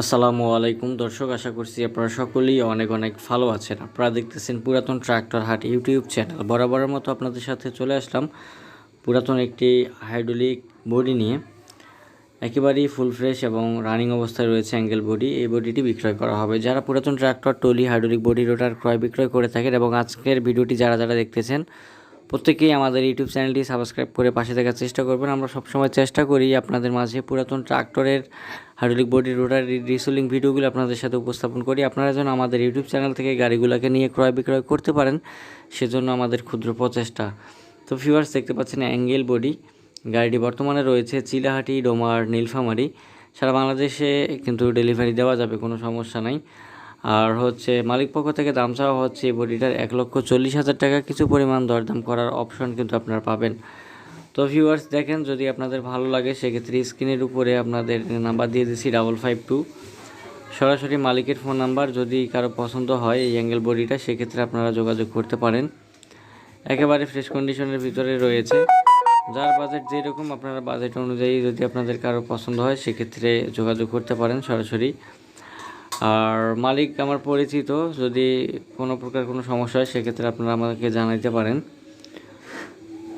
আসসালামু আলাইকুম। দর্শক, আশা করছি আপনারা সকলেই অনেক অনেক ভালো আছেন। আপনারা দেখতেছেন পুরাতন ট্রাক্টর হাট ইউটিউব চ্যানেল। বরাবরের মতো আপনাদের সাথে চলে আসলাম পুরাতন একটি হাইড্রোলিক বডি নিয়ে। একেবারেই ফুল ফ্রেশ এবং রানিং অবস্থায় রয়েছে অ্যাঙ্গেল বডি। এই বডিটি বিক্রয় করা হবে। যারা পুরাতন tractor, trolley, hydraulic body rotor ক্রয় বিক্রয় করে থাকেন এবং আজকের ভিডিওটি যারা যারা দেখতেছেন, প্রত্যেকেই আমাদের ইউটিউব চ্যানেলটি সাবস্ক্রাইব করে পাশে থাকার চেষ্টা করবেন। আমরা সবসময় চেষ্টা করি আপনাদের মাঝে পুরাতন ট্রাক্টরের হাইড্রোলিক বডি রোটার রিসোলিং ভিডিওগুলো আপনাদের সাথে উপস্থাপন করি। আপনারা যেন আমাদের ইউটিউব চ্যানেল থেকে গাড়িগুলোকে নিয়ে ক্রয় বিক্রয় করতে পারেন, সেজন্য আমাদের ক্ষুদ্র প্রচেষ্টা। তো ভিউয়ার্স দেখতে পাচ্ছেন অ্যাঙ্গেল বডি গাড়িটি বর্তমানে রয়েছে চিলাহাটি, ডোমার, নীলফামারি। সারা বাংলাদেশে কিন্তু ডেলিভারি দেওয়া যাবে, কোনো সমস্যা নাই। আর হচ্ছে মালিক পক্ষ থেকে দাম চাওয়া হচ্ছে এই বডিটার এক লক্ষ চল্লিশ হাজার টাকা। কিছু পরিমাণ দরদাম করার অপশন কিন্তু আপনারা পাবেন। তো ভিউয়ার্স দেখেন যদি আপনাদের ভালো লাগে, সেক্ষেত্রে স্ক্রিনের উপরে আপনাদের নাম্বার দিয়ে দিচ্ছি ডাবল ফাইভ টু সরাসরি মালিকের ফোন নাম্বার যদি কারও পছন্দ হয় এই অ্যাঙ্গেল বডিটা সেক্ষেত্রে আপনারা যোগাযোগ করতে পারেন। একেবারে ফ্রেশ কন্ডিশনের ভিতরে রয়েছে। যার বাজেট যেরকম, আপনারা বাজেট অনুযায়ী যদি আপনাদের কারও পছন্দ হয়, সেক্ষেত্রে যোগাযোগ করতে পারেন সরাসরি। আর মালিক আমার পরিচিত, যদি কোনো প্রকার কোনো সমস্যা হয়, সেক্ষেত্রে আপনারা আমাকে জানাইতে পারেন।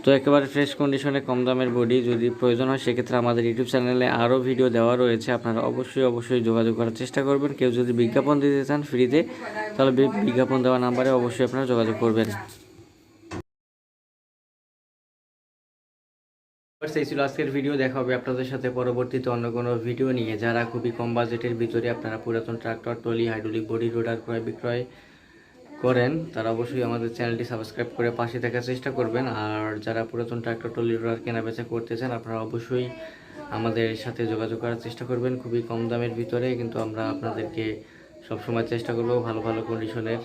তো একেবারে ফ্রেশ কন্ডিশনে কম দামের বডি যদি প্রয়োজন হয়, সেক্ষেত্রে আমাদের ইউটিউব চ্যানেলে আরও ভিডিও দেওয়া রয়েছে। আপনারা অবশ্যই অবশ্যই যোগাযোগ করার চেষ্টা করবেন। কেউ যদি বিজ্ঞাপন দিতে চান ফ্রিতে তাহলে বিজ্ঞাপন দেওয়া নাম্বারে অবশ্যই আপনারা যোগাযোগ করবেন। এই ছিল আজকের ভিডিও দেখা হবে আপনাদের সাথে পরবর্তীতে অন্য কোনো ভিডিও নিয়ে। যারা খুবই কম বাজেটের ভিতরে আপনারা পুরাতন ট্রাক্টর টলি হাইড্রোলিক বডি রোডার ক্রয়, বিক্রয় করেন, তারা অবশ্যই আমাদের চ্যানেলটি সাবস্ক্রাইব করে পাশে থাকার চেষ্টা করবেন। আর যারা পুরাতন ট্রাক্টর টলি রোডার কেনা বেচা করতে চান আপনারা অবশ্যই আমাদের সাথে যোগাযোগ করার চেষ্টা করবেন। খুবই কম দামের ভিতরে, কিন্তু আমরা আপনাদেরকে সবসময় চেষ্টা করব ভালো ভালো কন্ডিশনের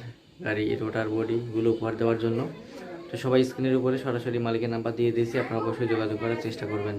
গাড়ি রোটার বডিগুলো উপহার দেওয়ার জন্য। তো সবাই স্ক্রিনের উপরে সরাসরি মালিকের নাম্বার দিয়ে দিয়েছি, আপনারা অবশ্যই যোগাযোগ করার চেষ্টা করবেন।